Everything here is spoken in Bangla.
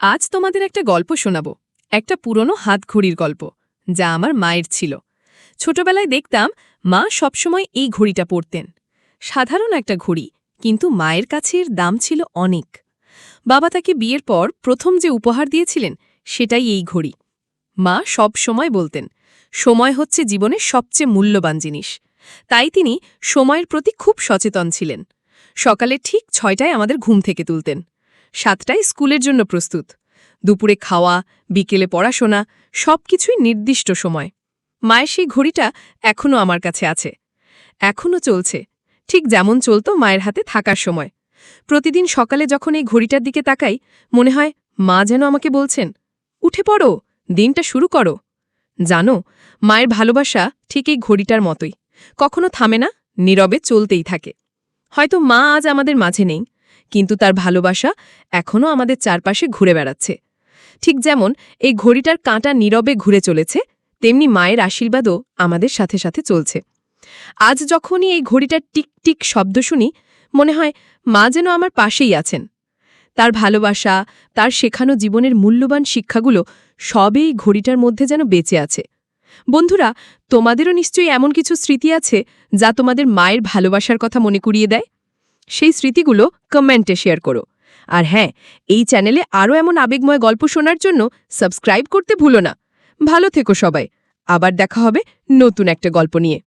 আজ তোমাদের একটা গল্প শোনাব। একটা পুরনো হাতঘড়ির গল্প, যা আমার মায়ের ছিল। ছোটবেলায় দেখতাম মা সবসময় এই ঘড়িটা পরতেন। সাধারণ একটা ঘড়ি, কিন্তু মায়ের কাছে এর দাম ছিল অনেক। বাবা তাকে বিয়ের পর প্রথম যে উপহার দিয়েছিলেন, সেটাই এই ঘড়ি। মা সব সময় বলতেন, সময় হচ্ছে জীবনের সবচেয়ে মূল্যবান জিনিস। তাই তিনি সময়ের প্রতি খুব সচেতন ছিলেন। সকালে ঠিক ছয়টায় আমাদের ঘুম থেকে তুলতেন। সাতটায় স্কুলের জন্য প্রস্তুত। দুপুরে খাওয়া, বিকেলে পড়াশোনা, সবকিছুই নির্দিষ্ট সময়। মায়ের সেই ঘড়িটা এখনও আমার কাছে আছে। এখনও চলছে। ঠিক যেমন চলত মায়ের হাতে থাকার সময়। প্রতিদিন সকালে যখন এই ঘড়িটার দিকে তাকাই, মনে হয়, মা যেন আমাকে বলছেন, উঠে পড়ো, দিনটা শুরু করো। জানো, মায়ের ভালোবাসা ঠিক এই ঘড়িটার মতোই। কখনো থামে না, নীরবে চলতেই থাকে। হয়তো মা আজ আমাদের মাঝে নেই। কিন্তু তার ভালোবাসা এখনও আমাদের চারপাশে ঘুরে বেড়াচ্ছে। ঠিক যেমন এই ঘড়িটার কাঁটা নীরবে ঘুরে চলেছে, তেমনি মায়ের আশীর্বাদও আমাদের সাথে সাথে চলছে। আজ যখনই এই ঘড়িটার টিক টিক শব্দ শুনি, মনে হয় মা যেন আমার পাশেই আছেন। তার ভালোবাসা, তার শেখানো জীবনের মূল্যবান শিক্ষাগুলো সবই ঘড়িটার মধ্যে যেন বেঁচে আছে। বন্ধুরা, তোমাদেরও নিশ্চয়ই এমন কিছু স্মৃতি আছে যা তোমাদের মায়ের ভালোবাসার কথা মনে করিয়ে দেয়? সেই স্মৃতিগুলো কমেন্টে শেয়ার করো। আর হ্যাঁ এই চ্যানেলে আরও এমন আবেগময় গল্প শোনার জন্য সাবস্ক্রাইব করতে ভুলো না। ভালো থেকো সবাই। আবার দেখা হবে নতুন একটা গল্প নিয়ে।